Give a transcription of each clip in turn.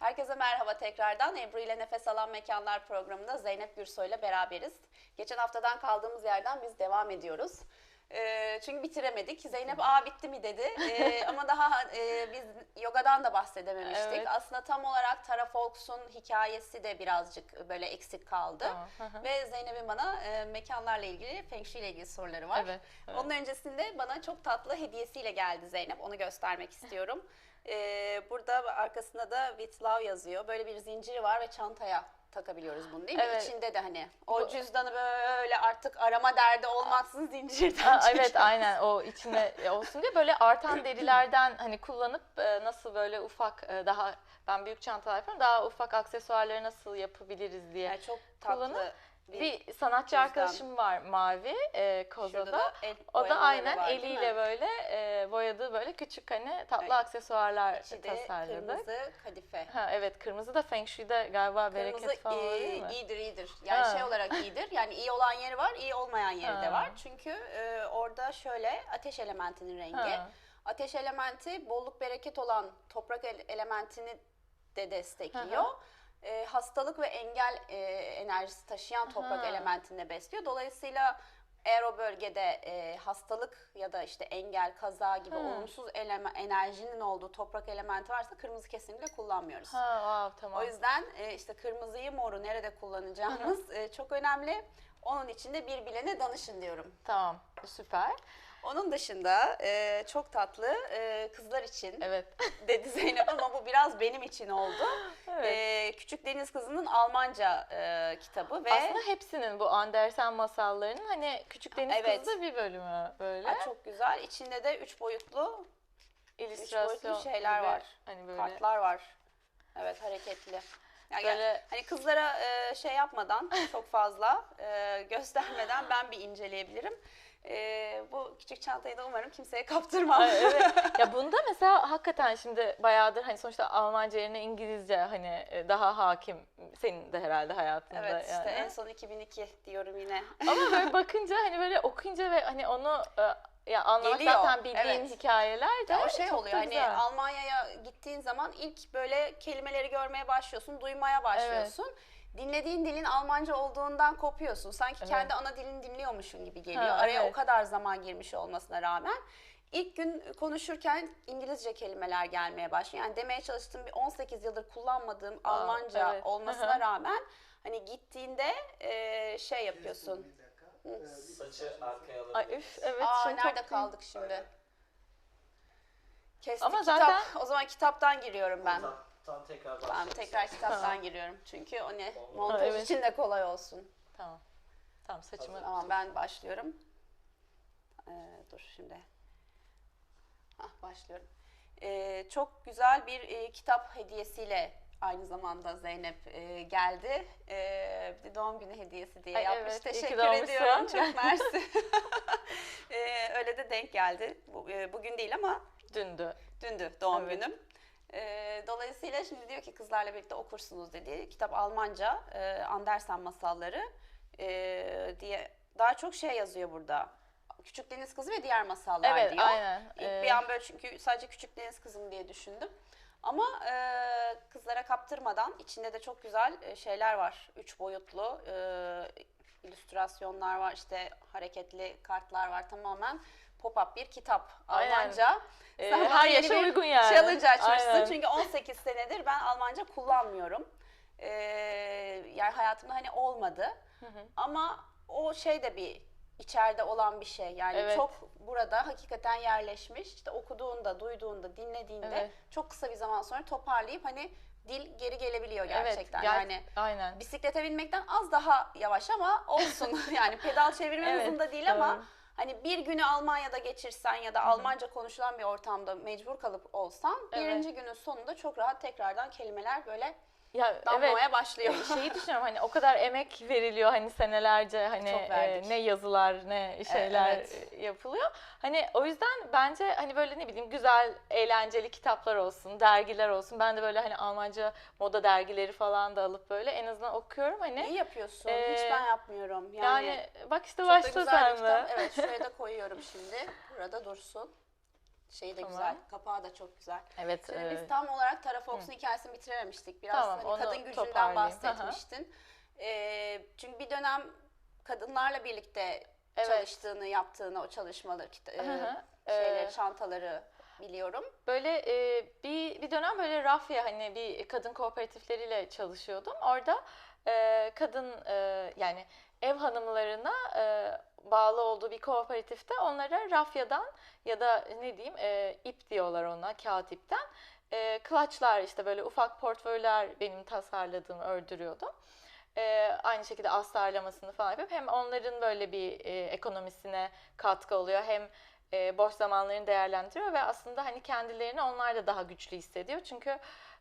Herkese merhaba tekrardan. Ebru ile Nefes Alan Mekanlar programında Zeynep Gürsoy ile beraberiz. Geçen haftadan kaldığımız yerden biz devam ediyoruz. Ee, çünkü bitiremedik. Zeynep aa bitti mi dedi. Ee, ama daha e, biz yogadan da bahsedememiştik. Evet. Aslında tam olarak Tara Folks'un hikayesi de birazcık böyle eksik kaldı. Tamam. Ve Zeynep'in bana e, mekanlarla ilgili, Feng Shui ile ilgili soruları var. Evet, evet. Onun öncesinde bana çok tatlı hediyesiyle geldi Zeynep. Onu göstermek istiyorum. Ee, burada arkasında da With Love yazıyor. Böyle bir zinciri var ve çantaya takabiliyoruz bunu değil mi? Evet. İçinde de hani o cüzdanı böyle artık arama derdi olmaksızın zincirden Aa, evet aynen o içine olsun diye böyle artan derilerden hani kullanıp e, nasıl böyle ufak e, daha ben büyük çantalar yapıyorum daha ufak aksesuarları nasıl yapabiliriz diye. Yani çok tatlı Kullanıp bir, Bir sanatçı cüzdan. arkadaşım var mavi e, Koza'da. da el O da aynen var, eliyle böyle e, boyadığı böyle küçük hani tatlı Evet. aksesuarlar İçi de tasarladı. kırmızı kadife. Ha evet kırmızı da Feng Shui'de galiba bereket Kırmızı falan var e, değil mi? iyidir iyidir. Yani Ha. şey olarak iyidir. Yani iyi olan yeri var, iyi olmayan yeri de Ha. var. Çünkü e, orada şöyle ateş elementinin rengi. Ha. Ateş elementi bolluk bereket olan toprak ele- elementini de destekliyor. Hı E, hastalık ve engel e, enerjisi taşıyan toprak Hı. elementini de besliyor. Dolayısıyla eğer o bölgede e, hastalık ya da işte engel, kaza gibi Hı. olumsuz eleme, enerjinin olduğu toprak elementi varsa kırmızı kesinlikle kullanmıyoruz. Ha wow, tamam. O yüzden e, işte kırmızıyı moru nerede kullanacağımız e, çok önemli. Onun için de bir bilene danışın diyorum. Tamam süper. Onun dışında e, çok tatlı e, kızlar için Evet. dedi Zeynep ama bu biraz benim için oldu. Evet. E, Küçük Deniz Kızı'nın Almanca e, kitabı ve Aslında hepsinin bu Andersen masallarının hani Küçük Deniz Evet. Kızı bir bölümü böyle. Aa, çok güzel. İçinde de üç boyutlu illüstrasyon boyutlu şeyler gibi, var. Hani böyle kartlar var. Evet hareketli. Yani Böyle- hani kızlara e, şey yapmadan çok fazla e, göstermeden ben bir inceleyebilirim. E, bu küçük çantayı da umarım kimseye kaptırmam. Ay, evet. Ya bunda mesela hakikaten şimdi bayağıdır hani sonuçta Almanca yerine İngilizce hani e, daha hakim senin de herhalde hayatında evet işte yani. en son 2002 diyorum yine. Ama böyle bakınca hani böyle okuyunca ve hani onu e, ya anlamak Geliyor, zaten bildiğin evet. hikayeler de Ya o şey oluyor hani. Almanya'ya gittiğin zaman ilk böyle kelimeleri görmeye başlıyorsun, duymaya başlıyorsun. Dinlediğin dilin Almanca olduğundan kopuyorsun. Sanki Evet. kendi ana dilini dinliyormuşsun gibi geliyor. Ha, Araya evet. o kadar zaman girmiş olmasına rağmen. İlk gün konuşurken İngilizce kelimeler gelmeye başlıyor. Yani demeye çalıştığım bir 18 yıldır kullanmadığım Aa, Almanca evet. olmasına rağmen hani gittiğinde e, şey yapıyorsun. Ee, Saçı arkaya alabilir. Ay üf evet Aa nerede çok- kaldık şimdi? Kestik Ama kitap. zaten- O zaman kitaptan giriyorum ben. Tam, tam tekrar Ben başlayalım. tekrar kitaptan giriyorum. Çünkü o ne? Montaj evet. için de kolay olsun. Tamam. Tamam saçımı. Tamam ben başlıyorum. Ee, dur şimdi. Hah, başlıyorum. Ee, çok güzel bir e, kitap hediyesiyle aynı zamanda Zeynep e, geldi. Ee, bir de doğum günü hediyesi diye Ay, yapmış. evet, Teşekkür ediyorum. Çok mersi. Ee, öyle de denk geldi. Bu, e, bugün değil ama Dündü. Dündü doğum Evet. günüm. Ee, dolayısıyla şimdi diyor ki kızlarla birlikte okursunuz dedi. Kitap Almanca, e, Andersen masalları e, diye daha çok şey yazıyor burada. Küçük Deniz Kızı ve diğer masallar Evet diyor. aynen. İlk Ee, bir an böyle çünkü sadece Küçük Deniz Kızım diye düşündüm. Ama e, kızlara kaptırmadan içinde de çok güzel e, şeyler var. Üç boyutlu e, illüstrasyonlar var. işte hareketli kartlar var. Tamamen pop-up bir kitap. Aynen. Almanca. e, Sen bana her yaşa uygun yani. Challenge açmışsın. Aynen. Çünkü 18 senedir ben Almanca kullanmıyorum. Ee, yani hayatımda hani olmadı. Hı hı. Ama o şey de bir içeride olan bir şey. Yani Evet. çok burada hakikaten yerleşmiş. İşte okuduğunda, duyduğunda, dinlediğinde Evet. çok kısa bir zaman sonra toparlayıp hani dil geri gelebiliyor Evet, gerçekten. ger- yani aynen. bisiklete binmekten az daha yavaş ama olsun. yani pedal çevirme Evet, hızında değil ama doğru. Hani bir günü Almanya'da geçirsen ya da Almanca konuşulan bir ortamda mecbur kalıp olsan Evet. birinci günün sonunda çok rahat tekrardan kelimeler böyle Ya evet. damlamaya başlıyor. E, şeyi düşünüyorum hani o kadar emek veriliyor hani senelerce hani e, ne yazılar ne şeyler evet. e, yapılıyor. Hani o yüzden bence hani böyle ne bileyim güzel eğlenceli kitaplar olsun, dergiler olsun. Ben de böyle hani Almanca moda dergileri falan da alıp böyle en azından okuyorum hani. İyi yapıyorsun. Ee, Hiç ben yapmıyorum. Yani, Yani, bak işte bir sen de. Evet şuraya da koyuyorum şimdi. Burada dursun. Şeyi de Tamam. güzel. Kapağı da çok güzel. Evet. Şimdi e, biz tam olarak Tara Fox'un hikayesini bitirememiştik. Biraz Tamam, hani kadın gücünden toparlayayım. bahsetmiştin. Ee, çünkü bir dönem kadınlarla birlikte Evet. çalıştığını, yaptığını, o çalışmaları, kita- e, Hı hı. şeyleri, Ee, çantaları biliyorum. Böyle e, bir bir dönem böyle Rafya hani bir kadın kooperatifleriyle çalışıyordum. Orada e, kadın e, yani ev hanımlarına e, bağlı olduğu bir kooperatifte onlara Rafya'dan ya da ne diyeyim e, ip diyorlar ona kağıt ipten e, klaçlar işte böyle ufak portföyler benim tasarladığım ördürüyordum. E, aynı şekilde astarlamasını falan yapıp hem onların böyle bir e, ekonomisine katkı oluyor hem e, boş zamanlarını değerlendiriyor ve aslında hani kendilerini onlar da daha güçlü hissediyor. Çünkü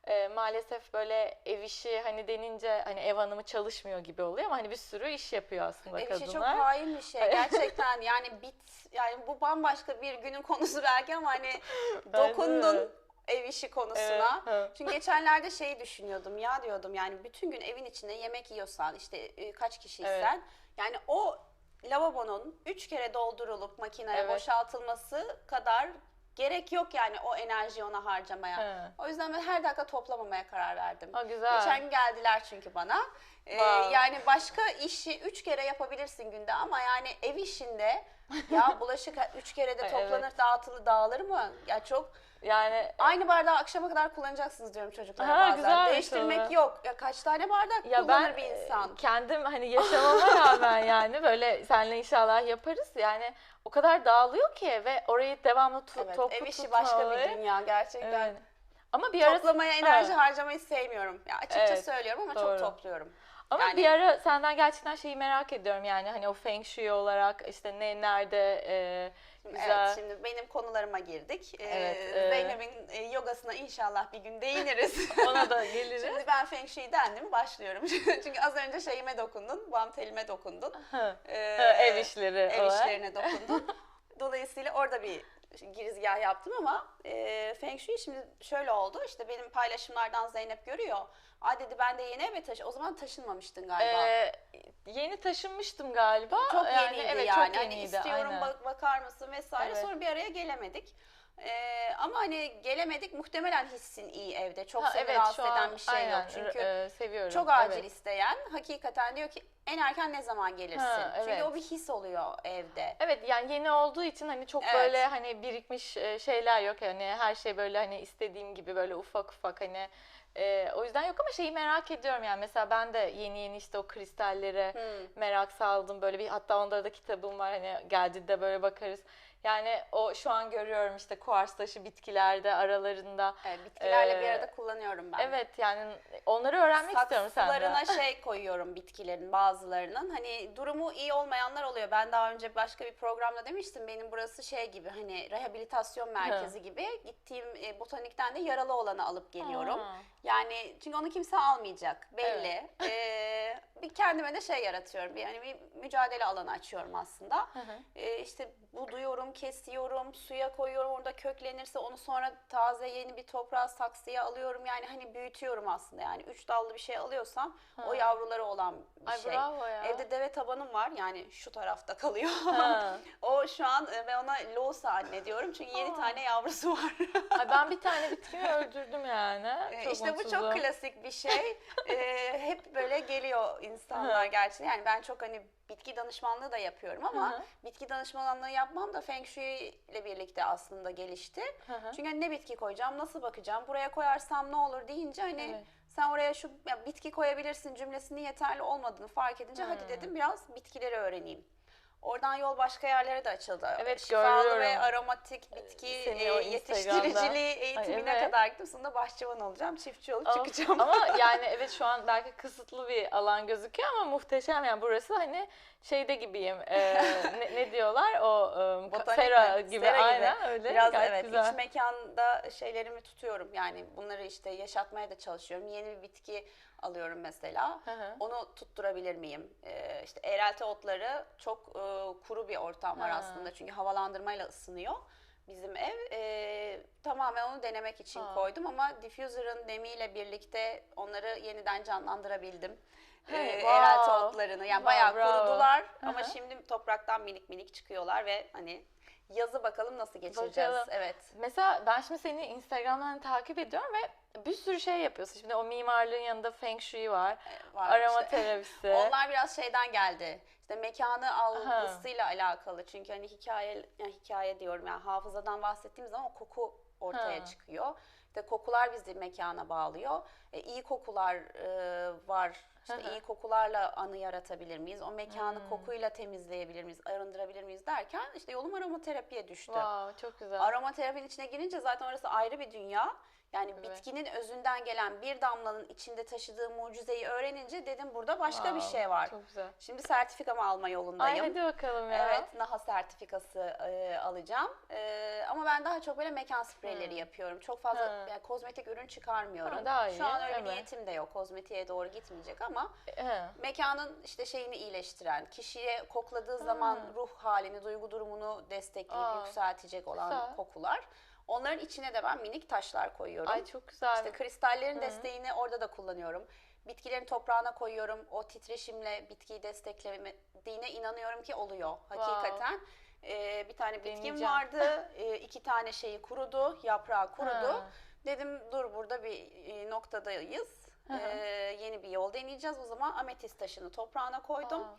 e, maalesef böyle ev işi hani denince hani ev hanımı çalışmıyor gibi oluyor ama hani bir sürü iş yapıyor aslında Ev kadınlar. işi çok hain bir şey. Gerçekten yani bit yani bu bambaşka bir günün konusu belki ama hani dokundun ev işi Evet, konusuna. evet. Çünkü geçenlerde şeyi düşünüyordum ya diyordum yani bütün gün evin içinde yemek yiyorsan işte e, kaç kişiysen yani o lavabonun üç kere doldurulup makineye Evet. boşaltılması kadar gerek yok yani o enerjiyi ona harcamaya. He. O yüzden ben her dakika toplamamaya karar verdim. Ha, güzel. Geçen gün geldiler çünkü bana. Ee, Wow. Yani başka işi üç kere yapabilirsin günde ama yani ev işinde ya bulaşık üç kere de Ay, toplanır evet. dağıtılır dağılır mı? Ya çok Yani aynı bardağı akşama kadar kullanacaksınız diyorum çocuklara Ha, bazen. güzelmiş Değiştirmek o. yok. Ya kaç tane bardak ya kullanır ben bir e, insan? kendim hani yaşamama rağmen yani böyle seninle inşallah yaparız yani o kadar dağılıyor ki ve orayı devamlı tu- Evet, toplu ev işi başka bir olayı. dünya gerçekten. Evet. Ama bir ara Toplamaya enerji Ha. harcamayı sevmiyorum. Ya açıkça Evet, söylüyorum ama doğru. çok topluyorum. Ama Yani- bir ara senden gerçekten şeyi merak ediyorum yani hani o Feng Shui olarak işte ne nerede e, güzel. Evet şimdi benim konularıma girdik. Ee, Evet, e- Zeynep'in e, yogasına inşallah bir gün değiniriz. ona da geliriz. Şimdi ben Feng Shui dendim mi başlıyorum. Çünkü az önce şeyime dokundun, bam telime dokundun. Ee, ev işleri Ev olarak. işlerine dokundun. Dolayısıyla orada bir girizgah yaptım ama e, Feng Shui şimdi şöyle oldu. İşte benim paylaşımlardan Zeynep görüyor. Ay dedi ben de yeni eve taşı. O zaman taşınmamıştın galiba. Ee, yeni taşınmıştım galiba. çok yani, yeniydi evet, yani. Çok Hani yeniydi, istiyorum aynen. bak, bakar mısın vesaire. Evet. Sonra bir araya gelemedik. Ee, ama hani gelemedik muhtemelen hissin iyi evde. Çok Ha, seni evet, rahatsız eden an bir şey aynen, yok. Çünkü e, seviyorum. çok acil evet. isteyen hakikaten diyor ki en erken ne zaman gelirsin? Ha, Çünkü evet. o bir his oluyor evde. Evet yani yeni olduğu için hani çok Evet. böyle hani birikmiş e, şeyler yok hani her şey böyle hani istediğim gibi böyle ufak ufak hani e, o yüzden yok ama şeyi merak ediyorum yani mesela ben de yeni yeni işte o kristallere Hmm. merak saldım böyle bir hatta onda da kitabım var hani geldiğinde böyle bakarız. Yani o şu an görüyorum işte kuars taşı bitkilerde aralarında. Evet, bitkilerle bir Ee, arada kullanıyorum ben. Evet yani onları öğrenmek istiyorum senden. Saksılarına şey koyuyorum bitkilerin bazılarının. Hani durumu iyi olmayanlar oluyor. Ben daha önce başka bir programda demiştim. Benim burası şey gibi hani rehabilitasyon merkezi gibi. Gittiğim botanikten de yaralı olanı alıp geliyorum. Aa. Yani çünkü onu kimse almayacak belli. Ee, bir kendime de şey yaratıyorum. Bir, yani bir mücadele alanı açıyorum aslında. Hı hı. Ee, işte buduyorum, kesiyorum, suya koyuyorum. Orada köklenirse onu sonra taze yeni bir toprağa saksıya alıyorum. Yani hani büyütüyorum aslında. Yani üç dallı bir şey alıyorsam o Ha. yavruları olan bir Ay şey. bravo ya. Evde deve tabanım var yani şu tarafta kalıyor. O şu an e, ben ona loğusa anne diyorum çünkü yedi tane yavrusu var. Ay ben bir tane bitkimi öldürdüm yani. Ee, Çok işte bu çok mutsuzum. klasik bir şey. Ee, hep böyle geliyor insanlar gerçekten. Yani ben çok hani bitki danışmanlığı da yapıyorum ama Hı hı. bitki danışmanlığı yapmam da Feng Shui ile birlikte aslında gelişti. Hı hı. Çünkü hani ne bitki koyacağım, nasıl bakacağım, buraya koyarsam ne olur deyince hani Evet. sen oraya şu ya bitki koyabilirsin cümlesinin yeterli olmadığını fark edince hadi Hmm. dedim biraz bitkileri öğreneyim. Oradan yol başka yerlere de açıldı. Evet, Şifalı ve görüyorum. aromatik bitki Seni e, yetiştiriciliği eğitimine evet. kadar gittim. Sonunda bahçıvan olacağım, çiftçi olup Of, çıkacağım. ama yani evet şu an belki kısıtlı bir alan gözüküyor ama muhteşem yani burası hani şeyde gibiyim e, ne, ne diyorlar o e, Botanik sera gibi Sera gibi. aynen öyle Biraz gayet evet güzel. iç mekanda şeylerimi tutuyorum. Yani bunları işte yaşatmaya da çalışıyorum. Yeni bir bitki alıyorum mesela. Hı hı. Onu tutturabilir miyim? Ee, işte eğrelti otları çok e, kuru bir ortam var Ha. aslında. Çünkü havalandırmayla ısınıyor bizim ev. Ee, tamamen onu denemek için Ha. koydum ama diffuser'ın nemiyle birlikte onları yeniden canlandırabildim. Ee, Hey, eğrelti wow. otlarını. Yani Wow, bayağı bravo. kurudular Hı ama hı. şimdi topraktan minik minik çıkıyorlar ve hani yazı bakalım nasıl geçireceğiz. Bakalım. Evet. Mesela ben şimdi seni Instagram'dan takip ediyorum ve bir sürü şey yapıyorsun. Şimdi o mimarlığın yanında Feng Shui var, Var arama işte. terapisi. Onlar biraz şeyden geldi. İşte mekanı algısıyla alakalı. Çünkü hani hikaye yani hikaye diyorum yani hafızadan bahsettiğimiz zaman o koku ortaya Ha. çıkıyor. İşte kokular bizi mekana bağlıyor. E, iyi kokular e, var. İşte iyi kokularla anı yaratabilir miyiz? O mekanı Hmm. kokuyla temizleyebilir miyiz? Arındırabilir miyiz derken işte yolum aromaterapiye düştü. Wow, çok güzel. Aromaterapinin içine girince zaten orası ayrı bir dünya. Yani Evet. bitkinin özünden gelen bir damlanın içinde taşıdığı mucizeyi öğrenince dedim burada başka bir Wow, şey var. Çok güzel. Şimdi sertifikamı alma Ay yolundayım. hadi bakalım ya. Evet, NAHA sertifikası e, alacağım. E, ama ben daha çok böyle mekan spreyleri Hı. yapıyorum. Çok fazla Hı. yani kozmetik ürün çıkarmıyorum. Ha, daha iyi, Şu an öyle evet. niyetim de yok. Kozmetiğe doğru gitmeyecek ama Hı. mekanın işte şeyini iyileştiren, kişiye kokladığı zaman ruh halini, duygu durumunu destekleyip Aa, yükseltecek olan güzel. kokular. Onların içine de ben minik taşlar koyuyorum. Ay çok güzel. İşte kristallerin Hı. desteğini orada da kullanıyorum. Bitkilerin toprağına koyuyorum. O titreşimle bitkiyi desteklediğine inanıyorum ki oluyor. Hakikaten. Ee, bir tane bitkim vardı. Ee, iki tane şeyi kurudu. Yaprağı kurudu. Ha. Dedim dur burada bir e, noktadayız. Hı hı. Ee, yeni bir yol deneyeceğiz. O zaman ametist taşını toprağına koydum. Aa.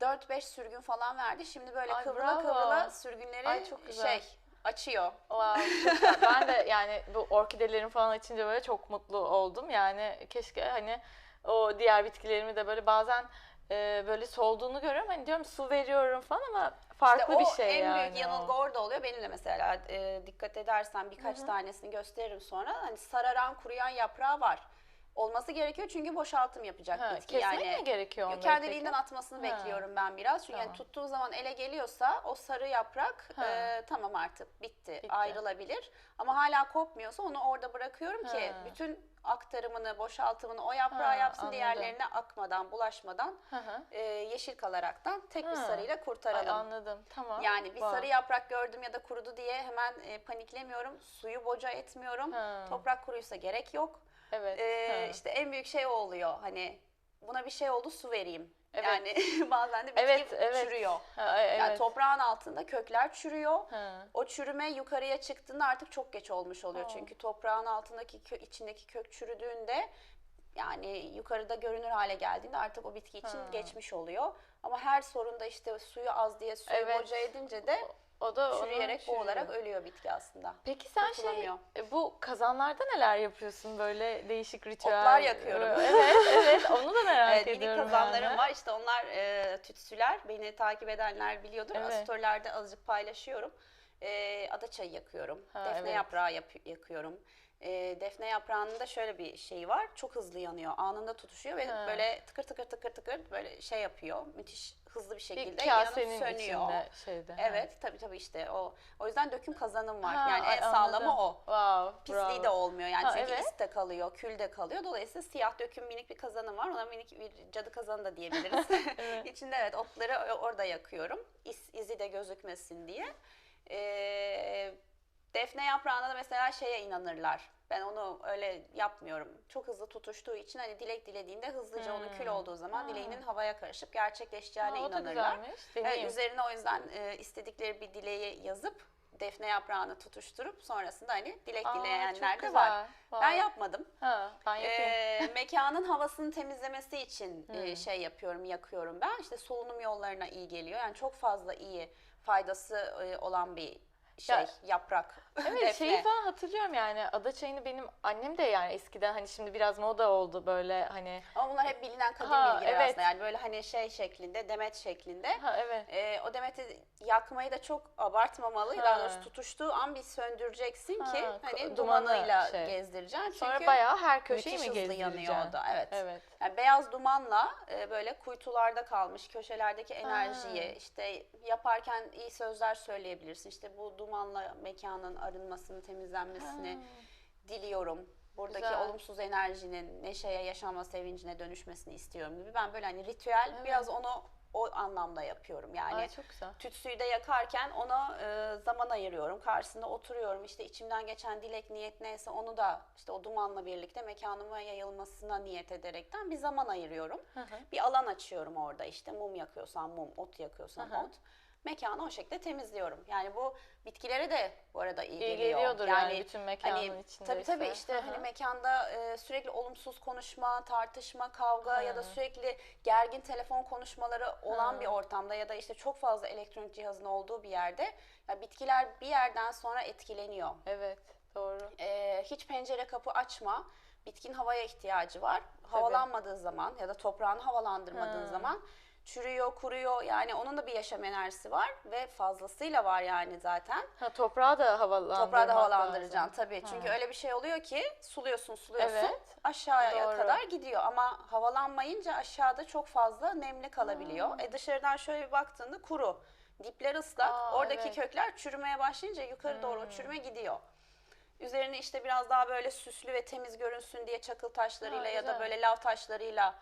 4-5 sürgün falan verdi. Şimdi böyle Ay, kıvrıla bravo. kıvrıla sürgünleri Ay, çok güzel. şey açıyor. Wow, çok güzel. ben de yani bu orkidelerin falan açınca böyle çok mutlu oldum. Yani keşke hani o diğer bitkilerimi de böyle bazen e, böyle solduğunu görüyorum. Hani diyorum su veriyorum falan ama farklı İşte bir o şey en yani. büyük yanılgı o. orada oluyor. Benim de mesela e, dikkat edersen birkaç tanesini gösteririm sonra. Hani sararan kuruyan yaprağı var. Olması gerekiyor çünkü boşaltım yapacak Ha, bitki. kesmek yani mi gerekiyor onları kendiliğinden peki? atmasını Ha. bekliyorum ben biraz. Çünkü yani Tamam. tuttuğu zaman ele geliyorsa o sarı yaprak Ha. e, tamam artık bitti, Bitti. ayrılabilir. Ama hala kopmuyorsa onu orada bırakıyorum ki Ha. bütün aktarımını, boşaltımını o yaprağa Ha, yapsın. anladım. Diğerlerine akmadan, bulaşmadan Hı hı. e, yeşil kalaraktan tek bir Ha. sarıyla Ay, kurtaralım. anladım. Tamam. Yani bir Wow. sarı yaprak gördüm ya da kurudu diye hemen e, paniklemiyorum. Suyu boca etmiyorum. Ha. Toprak kuruysa gerek yok. Evet. Ee, ha. işte en büyük şey o oluyor. Hani buna bir şey oldu su vereyim. Evet. Yani bazen de bitki Evet, evet. çürüyor. Ha, evet. Yani toprağın altında kökler çürüyor. Ha. O çürüme yukarıya çıktığında artık çok geç olmuş oluyor. Aa. Çünkü toprağın altındaki kö- içindeki kök çürüdüğünde yani yukarıda görünür hale geldiğinde artık o bitki için Ha. geçmiş oluyor. Ama her sorunda işte suyu az diye suyu Evet. boca edince de O da çürüyerek çürüyor. boğularak ölüyor bitki aslında. Peki sen şey e, bu kazanlarda neler yapıyorsun böyle değişik ritüel? Otlar yakıyorum. Evet evet onu da merak Evet, minik ediyorum kazanlarım yani. var. İşte onlar e, tütsüler. Beni takip edenler biliyordur. Evet. Storylerde azıcık paylaşıyorum. E, ada çayı yakıyorum. Ha, defne evet. yaprağı yap- yakıyorum. E, defne yaprağının da şöyle bir şeyi var. Çok hızlı yanıyor. Anında tutuşuyor ve Ha. böyle tıkır tıkır tıkır tıkır böyle şey yapıyor. Müthiş hızlı bir şekilde Bir yanıp sönüyor. içinde şeyde. ha. Evet tabii tabii işte o. O yüzden döküm kazanım var. Ha, yani en sağlamı o. Wow, Pisliği bravo. de olmuyor yani Ha, çünkü evet. is de kalıyor, kül de kalıyor. Dolayısıyla siyah döküm minik bir kazanım var. Ona minik bir cadı kazanı da diyebiliriz. Evet. İçinde evet otları orada yakıyorum. İz, izi de gözükmesin diye. Ee, defne yaprağına da mesela şeye inanırlar. Ben onu öyle yapmıyorum. Çok hızlı tutuştuğu için hani dilek dilediğinde hızlıca onun kül Hmm. olduğu zaman Ha. dileğinin havaya karışıp gerçekleşeceğine Ha, o inanırlar. Deneyeyim. üzerine o yüzden e, istedikleri bir dileği yazıp defne yaprağını tutuşturup sonrasında hani dilek Aa, dileyenler de var. Wow. Ben yapmadım. Ha, ben. Ee, mekanın havasını temizlemesi için e, Hmm. şey yapıyorum, yakıyorum ben. İşte solunum yollarına iyi geliyor. Yani çok fazla iyi faydası e, olan bir şey, Ya- yaprak. Evet defne. şeyi falan hatırlıyorum yani ada çayını benim annem de yani eskiden hani şimdi biraz moda oldu böyle hani Ama bunlar hep bilinen kadim Ha, bilgiler evet. aslında. Yani böyle hani şey şeklinde, demet şeklinde. ha evet Ee, o demeti yakmayı da çok abartmamalı. Ha. Daha doğrusu tutuştuğu an bir söndüreceksin ki Ha, hani ko- dumanıyla dumanı şey. gezdireceksin. sonra Çünkü bayağı her köşeyi müthiş mi hızlı yanıyor gezdireceksin? o da. Evet. Evet. Yani beyaz dumanla e, böyle kuytularda kalmış köşelerdeki enerjiyi işte yaparken iyi sözler söyleyebilirsin. İşte bu dumanla mekanın arınmasını, temizlenmesini diliyorum. Buradaki Güzel. olumsuz enerjinin neşeye, yaşama sevincine dönüşmesini istiyorum gibi. Ben böyle hani ritüel Evet. biraz onu o anlamda yapıyorum. Yani Ay çok güzel. tütsüyü de yakarken ona e, zaman ayırıyorum. Karşısında oturuyorum. İşte içimden geçen dilek niyet neyse onu da işte o dumanla birlikte mekanıma yayılmasına niyet ederekten bir zaman ayırıyorum. Hı hı. Bir alan açıyorum orada işte mum yakıyorsam mum, ot yakıyorsam Hı hı. ot. Mekanı o şekilde temizliyorum. Yani bu bitkilere de bu arada iyi, İyi geliyor. geliyordur yani, bütün mekanın hani, içinde Tabii tabii işte Hı hani mekanda e, sürekli olumsuz konuşma, tartışma, kavga ya da sürekli gergin telefon konuşmaları olan Hı. bir ortamda ya da işte çok fazla elektronik cihazın olduğu bir yerde ya bitkiler bir yerden sonra etkileniyor. Evet doğru. Ee, hiç pencere kapı açma. Bitkin havaya ihtiyacı var. Havalanmadığı zaman ya da toprağını havalandırmadığı Hı. zaman çürüyor, kuruyor. Yani onun da bir yaşam enerjisi var ve fazlasıyla var yani zaten. Ha, toprağı da havalandırmak Toprağı da lazım. havalandıracaksın tabii. Çünkü Hı. öyle bir şey oluyor ki suluyorsun, suluyorsun. Evet, Aşağıya doğru. kadar gidiyor ama havalanmayınca aşağıda çok fazla nemli kalabiliyor. E dışarıdan şöyle bir baktığında kuru. Dipler ıslak. Aa, Oradaki evet. kökler çürümeye başlayınca yukarı doğru o Hmm. çürüme gidiyor. Üzerine işte biraz daha böyle süslü ve temiz görünsün diye çakıl taşlarıyla Ha, ya da böyle lav taşlarıyla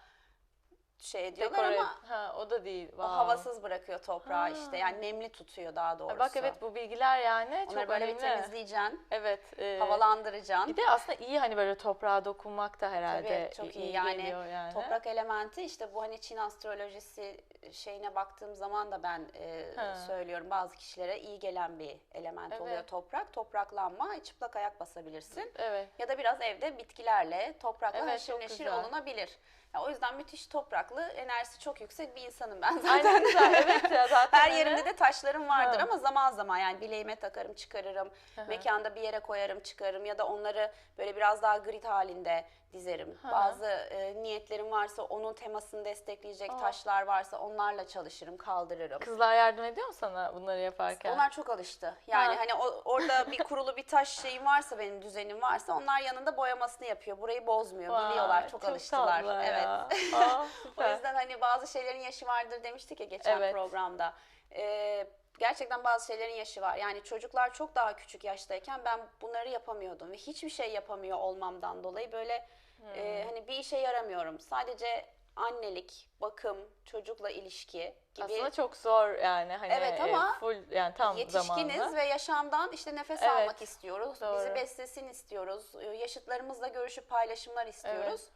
şey ediyorlar Dekore- ama ha, o da değil. o Wow. havasız bırakıyor toprağı Ha. işte. Yani nemli tutuyor daha doğrusu. Bak evet bu bilgiler yani Onları çok böyle önemli. bir temizleyeceksin, Evet. e, havalandıracaksın. Bir de aslında iyi hani böyle toprağa dokunmak da herhalde Tabii, çok iyi, iyi. Yani yani. Toprak elementi işte bu hani Çin astrolojisi şeyine baktığım zaman da ben e, Ha. söylüyorum bazı kişilere iyi gelen bir element oluyor Evet. toprak. Topraklanma, çıplak ayak basabilirsin. Evet. Ya da biraz evde bitkilerle, toprakla Evet, haşır neşir olunabilir. Ya o yüzden müthiş topraklı, enerjisi çok yüksek bir insanım ben zaten. Aynen güzel. Evet ya zaten. Her yerimde de taşlarım vardır Ha. ama zaman zaman yani bileğime takarım, çıkarırım. Hı hı. Mekanda bir yere koyarım, çıkarım ya da onları böyle biraz daha grid halinde dizerim. Hı hı. Bazı e, niyetlerim varsa onun temasını destekleyecek Aa. taşlar varsa onlarla çalışırım, kaldırırım. Kızlar yardım ediyor mu sana bunları yaparken? Onlar çok alıştı. Yani Ha. hani o- orada bir kurulu bir taş şeyim varsa benim düzenim varsa onlar yanında boyamasını yapıyor. Burayı bozmuyor. Vay, Biliyorlar. Çok, alıştılar. tatlı Evet. Ya. Aa, O yüzden hani bazı şeylerin yaşı vardır demiştik ya geçen Evet. programda. Ee, gerçekten bazı şeylerin yaşı var. Yani çocuklar çok daha küçük yaştayken ben bunları yapamıyordum ve hiçbir şey yapamıyor olmamdan dolayı böyle e, Hmm. hani bir işe yaramıyorum. Sadece annelik, bakım, çocukla ilişki gibi Aslında çok zor yani hani Evet e, ama full yani tam yetişkiniz zamanlı. ve yaşamdan işte nefes Evet, almak istiyoruz. doğru. Bizi beslesin istiyoruz. e, Yaşıtlarımızla görüşüp paylaşımlar istiyoruz.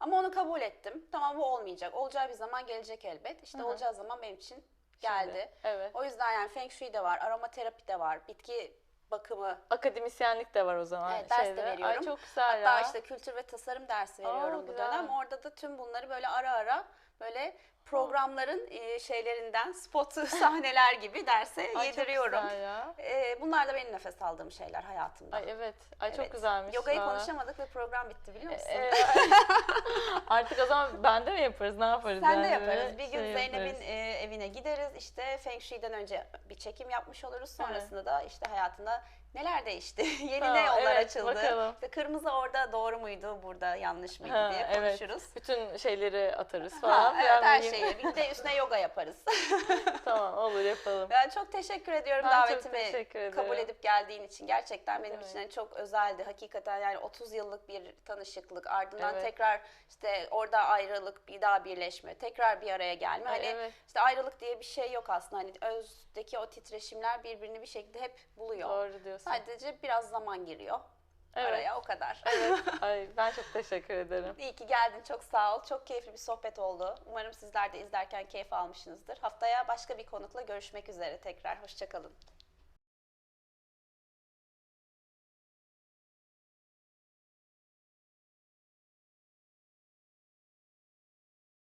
Ama onu kabul ettim. Tamam bu olmayacak. Olacağı bir zaman gelecek elbet. İşte Hı hı. olacağı zaman benim için Şimdi, geldi. Evet. O yüzden yani Feng Shui de var, aromaterapi de var, bitki bakımı. Akademisyenlik de var o zaman. Evet, ders de şeyde. veriyorum. Ay çok güzel Hatta ya. işte kültür ve tasarım dersi veriyorum bu güzel. dönem. Orada da tüm bunları böyle ara ara böyle programların e, şeylerinden spot sahneler gibi derse Ay, çok yediriyorum. güzel ya. E, bunlar da benim nefes aldığım şeyler hayatımda. Ay evet. Ay çok Evet. güzelmiş. Yogayı valla. konuşamadık ve program bitti biliyor musun? Ee, Artık o zaman bende mi yaparız? Ne yaparız? Sen de yani? yaparız. Bir gün şey Zeynep'in e, evine gideriz. İşte Feng Shui'den önce bir çekim yapmış oluruz. Sonrasında da işte hayatında neler değişti? Yeni Ha, ne yollar evet, açıldı? bakalım. İşte kırmızı orada doğru muydu? Burada yanlış mıydı Ha, diye evet. konuşuruz. Bütün şeyleri atarız Ha, falan. evet Yani her şeyi. Bir de üstüne yoga yaparız. tamam olur yapalım. Ben çok teşekkür ediyorum Ben davetimi teşekkür kabul edip geldiğin için. Gerçekten benim demek. için hani çok özeldi. Hakikaten yani 30 yıllık bir tanışıklık. Ardından Evet. tekrar işte orada ayrılık, bir daha birleşme, tekrar bir araya gelme. Ay, hani evet. işte ayrılık diye bir şey yok aslında. Hani özdeki o titreşimler birbirini bir şekilde hep buluyor. Doğru diyorsun. Sadece biraz zaman giriyor Evet. araya o kadar. Evet. Ay ben çok teşekkür ederim. İyi ki geldin. Çok sağ ol. Çok keyifli bir sohbet oldu. Umarım sizler de izlerken keyif almışsınızdır. Haftaya başka bir konukla görüşmek üzere tekrar. Hoşçakalın.